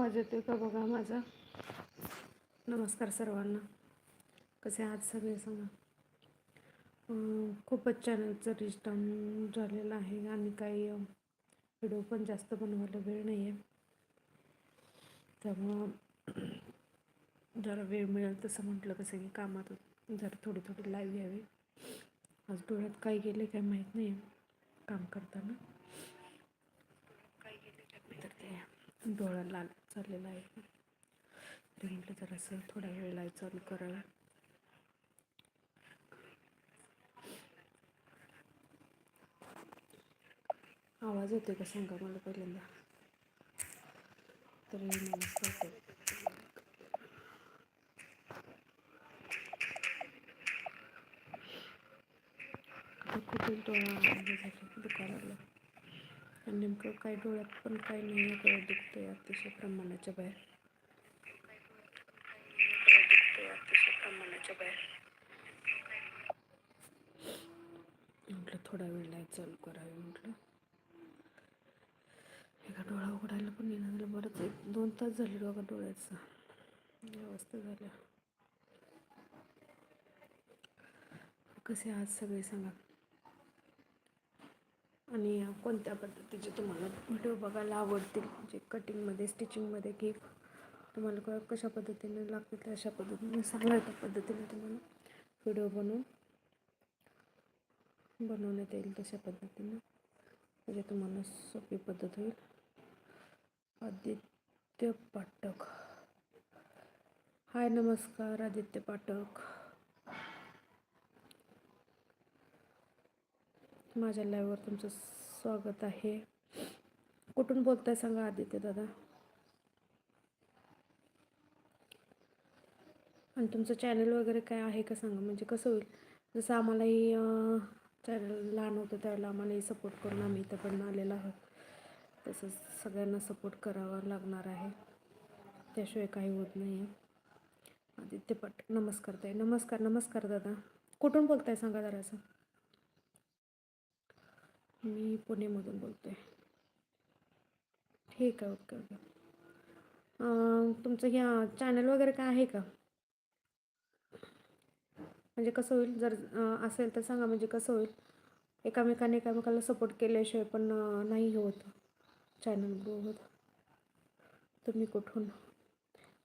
आवाज येतोय का बघा माझा? नमस्कार सर्वांना. कसे आज सगळे सांगा. खूपच चॅनलचं रीच डाऊन झालेलं आहे आणि काही व्हिडिओ पण जास्त बनवायला वेळ नाही आहे त्यामुळं जरा वेळ मिळेल तसं म्हटलं कसं की कामात जरा थोडी थोडी लाईव्ह यावी आज डोळ्यात काय गेले काय माहीत नाही काम करताना. तर ते डोळा लाल चाललेला आहे. तरी म्हटलं जरासं थोडा वेळ लाईव्ह चालू करावं. आवाज येतोय का सांगा मला पहिल्यांदा? तरी नमस्कार करते. दुकानाला आणि नेमकं काय डोळ्यात पण काय नाही आहे डोळ्यात दुखतंय अतिशय प्रमाणाच्या बाहेर. अतिशय प्रमाणाच्या बाहेर म्हटलं थोडा वेळ लाइट चालू करावी म्हटलं. एका डोळा उघडायला पण येणार झालं. बरंच एक दोन तास झाले बघा डोळ्याचं. व्यवस्था झाल्या कसे आज सगळे सांगा. आणि कोणत्या पद्धतीचे तुम्हाला व्हिडिओ बघायला आवडतील? म्हणजे कटिंगमध्ये स्टिचिंगमध्ये की तुम्हाला क कशा पद्धतीने लागतील अशा पद्धतीने सांगा त्या पद्धतीने तुम्हाला व्हिडिओ बनवून बनवण्यात येईल तशा पद्धतीनं. म्हणजे तुम्हाला सोपी पद्धत होईल. आदित्य पाठक. हाय नमस्कार आदित्य पाठक. माझ्या लाईव्हवर तुमचं स्वागत आहे. कुठून बोलताय सांगा आदित्य दादा. आणि तुमचं चॅनल वगैरे काय आहे का सांगा म्हणजे कसं होईल? जसं आम्हालाही चॅनल लहान होतं त्यावेळेला आम्हालाही सपोर्ट करून आम्ही इथं पण आलेलो आहोत. तसंच सगळ्यांना सपोर्ट करावा लागणार आहे. त्याशिवाय काही होत नाही आहे आदित्य पट नमस्कार ताई. नमस्कार नमस्कार दादा. कुठून बोलताय सांगा जरासं. मी पुणेमधून बोलते. ठीक आहे ओके ओके. तुमचं ह्या चॅनल वगैरे काय आहे का? म्हणजे कसं होईल? जर असेल तर सांगा म्हणजे कसं होईल? एकामेकाने एकामेकाला सपोर्ट केल्याशिवाय पण नाही होत चॅनल ग्रो होत तुम्ही कुठून?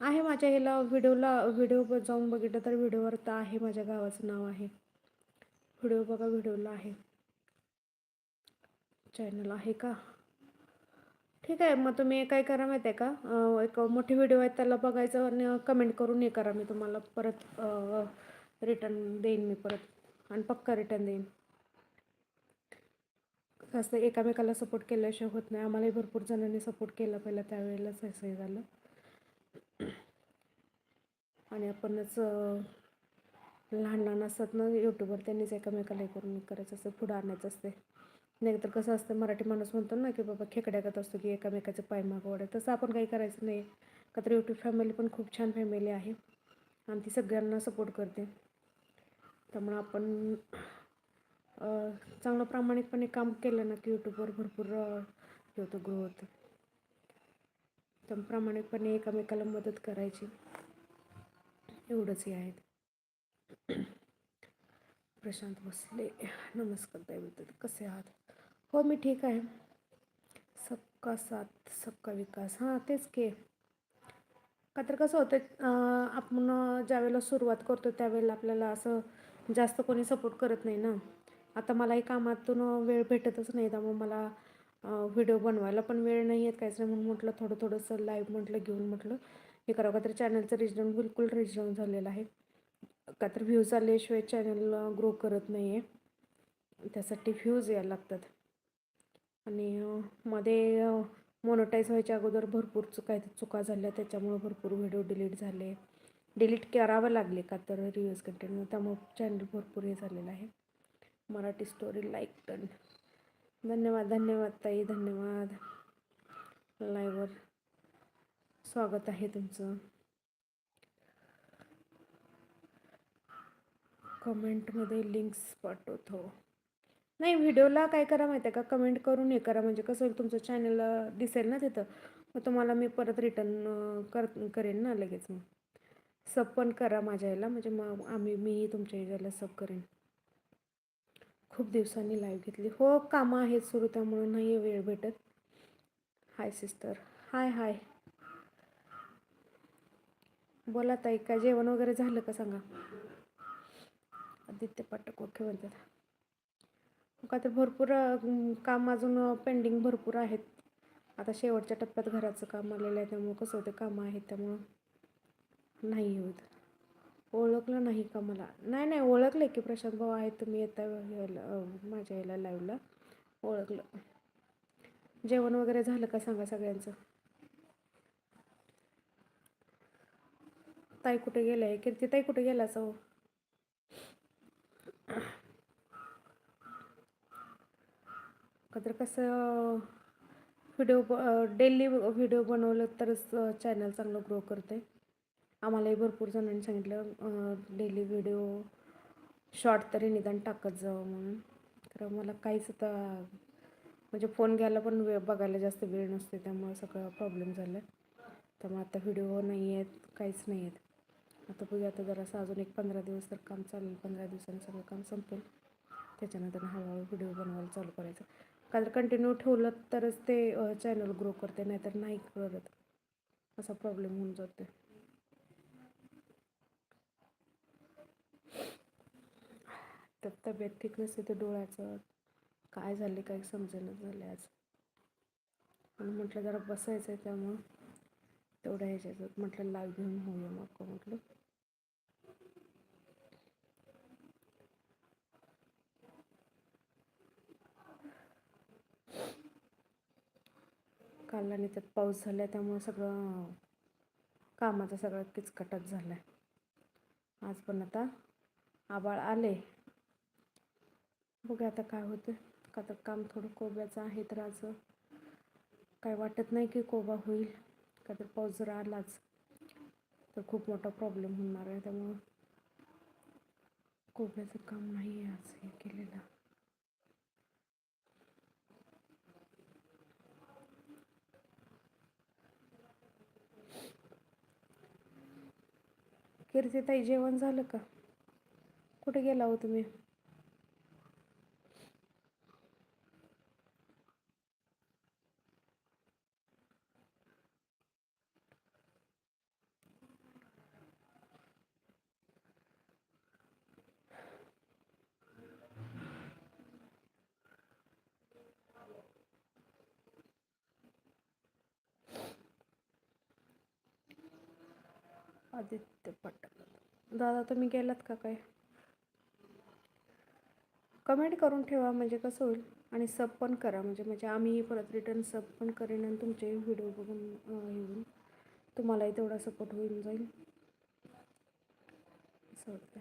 आहे माझ्या ह्याला व्हिडिओला व्हिडिओ जाऊन बघितलं तर व्हिडिओवर तर आहे माझ्या गावाचं नाव आहे. व्हिडिओ बघा व्हिडिओला आहे. चॅनल आहे का? ठीक आहे मग तुम्ही काय करा माहिती आहे का? एक मोठे व्हिडिओ आहेत त्याला बघायचं आणि कमेंट करून हे करा मी तुम्हाला परत रिटर्न देईन मी परत आणि पक्का रिटर्न देईन. कसं एकामेकाला सपोर्ट केल्याशिवाय होत नाही. आम्हालाही भरपूर जणांनी सपोर्ट केला पहिला त्यावेळेलाच असं हे झालं. आणि आपणच लहान लहान असतात ना यूट्यूबवर त्यांनीच एकामेकाला हे करून करायचं असतं पुढं आणायचं असते. नाहीतर कसं असतं मराठी माणूस म्हणतो ना की बाबा खेकड्यागत असतो की एकामेकाचे पाय मागवड. तसं आपण काही करायचं नाही. का तर यूट्यूब फॅमिली पण खूप छान फॅमिली आहे. आणि ती सगळ्यांना सपोर्ट करते. त्यामुळं आपण चांगलं प्रामाणिकपणे काम केलं ना की यूट्यूबवर भरपूर हे होतं ग्रो होतं. तर प्रामाणिकपणे एकामेकाला मदत करायची. एवढंच हे आहेत प्रशांत बसले नमस्कार दैवत कसे आहात? हो मी ठीक आहे. सक्का साथ सक्का विकास. हां तेच के. का तर कसं होतं आपण ज्यावेळेला सुरुवात करतो त्यावेळेला आपल्याला असं जास्त कोणी सपोर्ट करत नाही ना. आता मलाही कामातून वेळ भेटतच नाही त्यामुळे मला व्हिडिओ बनवायला पण वेळ नाही आहेत काहीच नाही. म्हणून म्हटलं थोडं थोडंसं लाईव्ह म्हटलं घेऊन म्हटलं. हे करावं का तर चॅनलचं रिच डाऊन बिलकुल रिच डाऊन झालेलं आहे. का तर व्ह्यूज आल्याशिवाय चॅनल ग्रो करत नाही आहे त्यासाठी व्ह्यूज यायला लागतात. आणि मध्ये मोनोटाईज व्हायच्या अगोदर भरपूर चुका आहेत. चुका झाल्या त्याच्यामुळं भरपूर व्हिडिओ डिलीट झाले. डिलीट करावं लागले का तर रिव्ह्यूज कंटेंट त्यामुळं चॅनल भरपूर हे झालेलं आहे. मराठी स्टोरी लाईक डन धन्यवाद धन्यवाद ताई धन्यवाद. लाईव्हवर स्वागत आहे तुमचं. कमेंटमध्ये लिंक्स पाठवतो. नाही व्हिडिओला काय करा माहिती आहे का? कमेंट करून हे करा. म्हणजे कसं होईल तुमचं चॅनल दिसेल ना तिथं. मग तुम्हाला मी परत रिटर्न कर करेन ना लगेच मग. सब पण करा माझ्या ह्याला. म्हणजे मग आम्ही मीही तुमच्या ह्याच्याला सब करेन. खूप दिवसांनी लाईव्ह घेतली. हो कामं आहेत सुरू त्यामुळं नाही वेळ भेटत. हाय सिस्टर हाय हाय बोला ताई काय जेवण वगैरे झालं का सांगा? आदित्य पाठक ओके म्हणतात. का तर भरपूर काम अजून पेंडिंग भरपूर आहेत. आता शेवटच्या टप्प्यात घराचं काम आलेलं आहे त्यामुळं कसं होतं कामं आहेत त्यामुळं नाही होत. ओळखलं नाही का मला? नाही नाही ओळखलं की प्रशांत भाऊ आहेत तुम्ही येता माझ्या याला लाईव्हला ओळखलं. जेवण वगैरे झालं का सांगा सगळ्यांचं? ताई कुठे गेलं आहे कीर्ती ताई कुठे गेला असं हो का तर कसं व्हिडिओ ब डेली व्हिडिओ बनवलं तरच चॅनल चांगलं ग्रो करते आम्हालाही भरपूर जणांनी सांगितलं डेली व्हिडिओ शॉर्ट तरी निदान टाकत जावं म्हणून. तर मला काहीच आता म्हणजे फोन घ्यायला पण वेळ बघायला जास्त वेळ नसते त्यामुळे सगळं प्रॉब्लेम झाला. आहे त्यामुळे आता व्हिडिओ नाही आहेत काहीच नाही आहेत आता बघूया आता जरासं अजून एक पंधरा दिवस तर काम चालेल पंधरा दिवसांनी सगळं काम संपेल. त्याच्यानंतर हळूहळू व्हिडिओ बनवायला चालू करायचं. कारण कंटिन्यू ठेवलं तरच ते चॅनल ग्रो करते नाहीतर नाही करत. असा प्रॉब्लेम होऊन जाते तर तब्येत ठीक नसते ते डोळ्याचं काय झाले काय समजेनच झाले आज. आणि म्हटलं जरा बसायचं आहे त्यामुळं. तेवढ्या ह्याच्यात म्हटलं लाईव्ह घेऊन होऊया मग म्हटलं. काल आणि त्यात पाऊस झाला आहे त्यामुळं सगळं कामाचा सगळं किचकटच झाला आहे आज पण आता आबाळ आले. बघा आता काय होतं का तर काम थोडं कोब्याचं आहे तर आज काय वाटत नाही की कोबा होईल. का तर पाऊस जर आलाच तर खूप मोठा प्रॉब्लेम होणार आहे. त्यामुळं कोब्याचं काम नाही आहे आज हे केलेलं. कीर्तीताई जेवण झालं का? कुठे गेला हो तुम्ही? आदित्य पाटक दादा तुम्ही गेलात का काय? कमेंट करून ठेवा म्हणजे कसं होईल? आणि सब पण करा म्हणजे म्हणजे आम्ही परत रिटर्न सब पण करेन आणि तुमचे व्हिडिओ बघून येऊन तुम्हालाही तेवढा सपोर्ट होऊन जाईल. असं वाटतं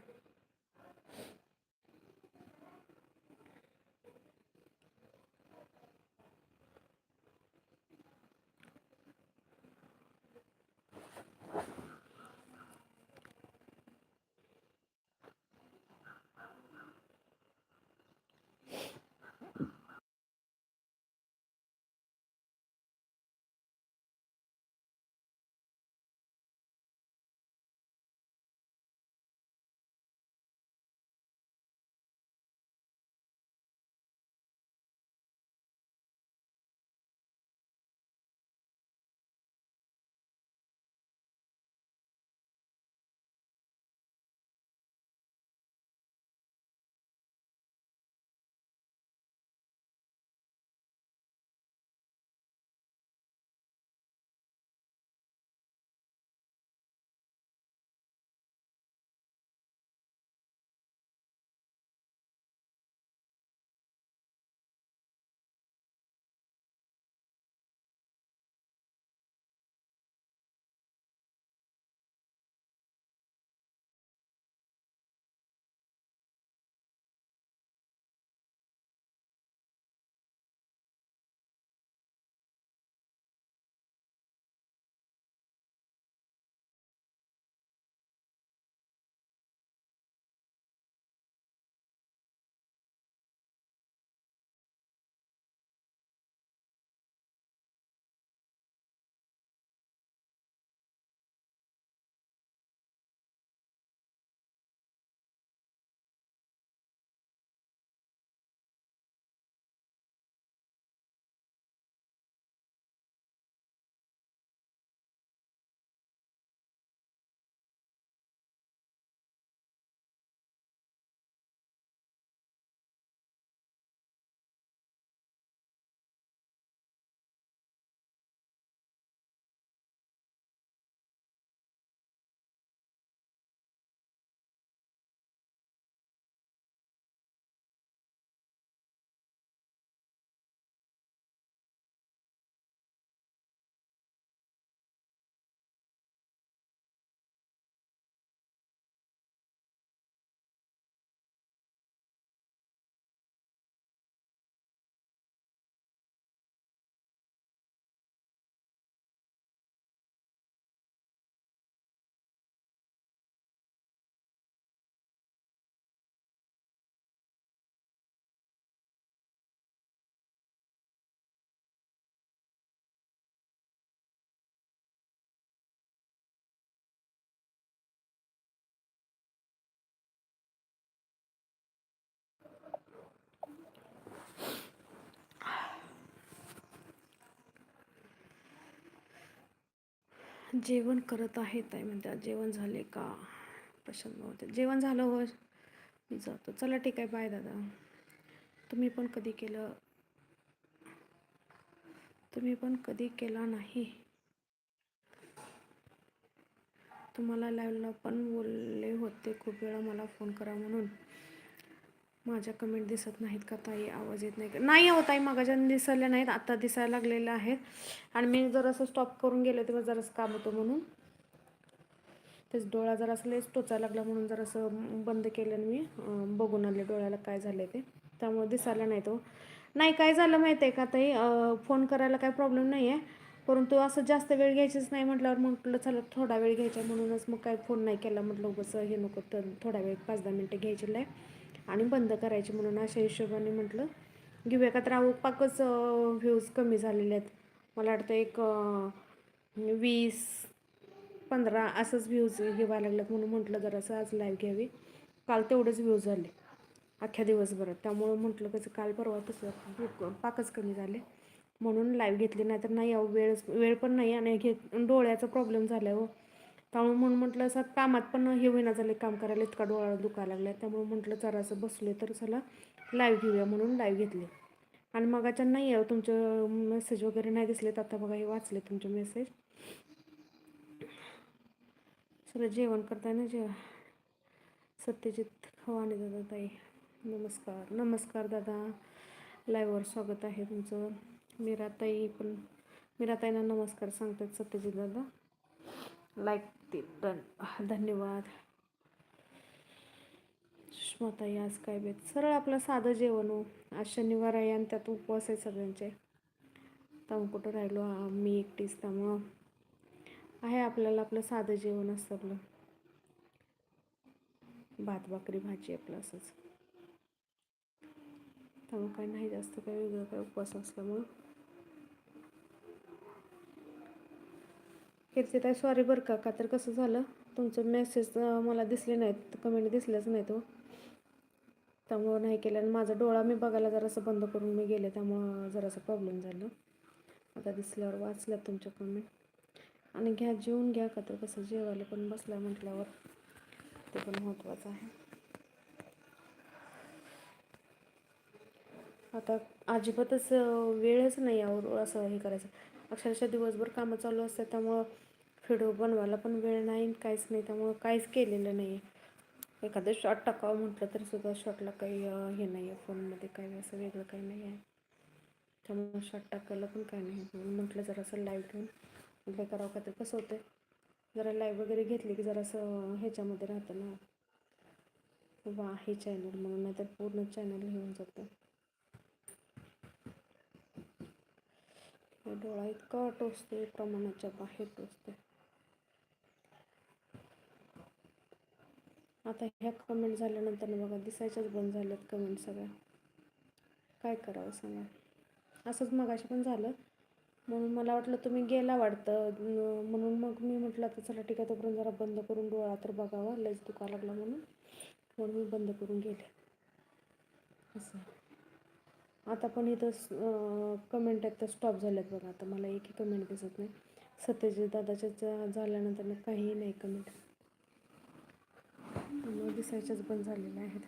जेवण करत आहे ताई म्हणतात जेवण झाले का? प्रशांत होते जेवण झालं हो मी जातो. चला ठीक आहे बाय दादा. तुम्ही पण कधी केलं? तुम्ही पण कधी केला नाही? तुम्हाला लाईव्हला पण बोलले होते खूप वेळा मला फोन करा म्हणून. माझ्या कमेंट दिसत नाहीत का ताई? आवाज येत नाही का? नाही हो ताई मागाच्या दिसल्या नाहीत आत्ता दिसायला लागलेल्या आहेत. आणि मी जरासं स्टॉप करून गेलो तेव्हा जरासं काम होतं म्हणून. तेच डोळा जरासं लेस टोचायला लागला म्हणून जरासं बंद केलं आणि मी बघून आले डोळ्याला काय झालं ते. त्यामुळे दिसायला नाही तो हो. नाही काय झालं माहिती आहे का ताई? फोन करायला काय प्रॉब्लेम नाही आहे परंतु असं जास्त वेळ घ्यायचीच नाही म्हटल्यावर म्हटलं चला थोडा वेळ घ्यायचा म्हणूनच मग काय फोन नाही केला. म्हटलं उगाच हे नको तर थोडा वेळ पाच दहा मिनटं घ्यायची नाही आणि बंद करायची म्हणून अशा हिशोबाने म्हटलं. घेऊया का? तर पाकच व्ह्यूज कमी झालेले आहेत. मला वाटतं एक वीस पंधरा असंच व्ह्यूज घ्यायला लागल्यात म्हणून म्हटलं जरासं आज लाईव्ह घ्यावी. काल तेवढेच व्ह्यूज झाले अख्ख्या दिवसभरात. त्यामुळं म्हटलं कसं काल परवा तसं पाकच कमी झाले. म्हणून लाईव्ह घेतली. नाही तर नाही अहो वेळच वेळ पण नाही आणि घे डोळ्याचा प्रॉब्लेम झाला हो. त्यामुळे म्हणून म्हटलं असं कामात पण हे होईना झाले काम करायला इतका डोळा दुखायला लागला त्यामुळे म्हटलं जरासं बसले तर चला लाईव्ह घेऊया म्हणून लाईव्ह घेतले. आणि मगाच्या नाही आहे हो, तुमचे मेसेज वगैरे नाही दिसलेत आता बघा हे वाचले तुमचे मेसेज सर जेवण करताय ना जेव सत्यजित खवाने दादा ताई नमस्कार. नमस्कार दादा. लाईव्हवर स्वागत आहे तुमचं. मीराताई पण मीराताईंना नमस्कार सांगतात सत्यजित दादा. लाईक ते डन. धन्यवाद. सुषमाताई आज काय बेत? सरळ आपलं साधं जेवण हो. आज शनिवार आहे आणि त्यात उपवास आहे सगळ्यांचे. त्यामुळे कुठं राहिलो? मी एकटीच त्यामुळं आहे आपल्याला आपलं साधं जेवण असतं आपलं. भात भाकरी भाजी आपलं असंच. तर मग काय नाही जास्त काही वेगळं काय उपवास असल्यामुळं कीर्तिताई सॉरी बरं का. का तर कसं झालं? तुमचं मेसेज मला दिसले नाहीत. कमेंट दिसल्याच नाही तो हो. त्यामुळं नाही केलं. आणि माझा डोळा मी बघायला जरासं बंद करून मी गेले. त्यामुळं जरासा प्रॉब्लेम झाला. आता दिसल्यावर वाचल्यात तुमच्या कमेंट आणि घ्या जेवून घ्या. का तर कसं जेवायला पण बसला म्हटल्यावर. ते पण महत्त्वाचं आहे. आता अजिबातच वेळच नाही यावर असं हे करायचं. अक्षरशः दिवसभर कामं चालू असतात त्यामुळं व्हिडिओ बनवायला पण वेळ नाही काहीच नाही. त्यामुळं काहीच केलेलं नाही आहे एखादं शॉर्ट टाकावं म्हटलं तरी सुद्धा शॉर्टला काही हे नाही आहे फोनमध्ये काही असं वेगळं काही नाही आहे त्यामुळं शॉर्ट टाकायला पण काही नाही. म्हणून म्हटलं जरासं लाईव्ह घेऊन. म्हटलं करावं का तर कसं होतं जरा लाईव्ह वगैरे घेतली की जरासं ह्याच्यामध्ये राहतं ना. वा हे चॅनल म्हणून नाहीतर पूर्ण चॅनल घेऊन जातं. हे डोळा इतका टोचते प्रमाणाच्या बाहेर टोचते आता ह्या कमेंट झाल्यानंतर बघा दिसायच्याच बंद झाल्यात कमेंट सगळ्या. काय करावं सांगा? असंच मगाशी पण झालं. म्हणून मला वाटलं तुम्ही गेला वाटतं. म्हणून मग मी म्हटलं आता चला ठीक आहे तोपर्यंत जरा बंद करून डोळा तर बघावा. लयच दुखा लागला म्हणून. म्हणून मी बंद करून गेले. असं. आता पण इथं कमेंट आहेत तर स्टॉप झाल्यात बघा. आता मला एकही कमेंट दिसत नाही. सत्यजित दादाच्या झाल्यानंतर ना काहीही नाही कमेंट त्यामुळे दिसायच्याच बंद झालेल्या आहेत.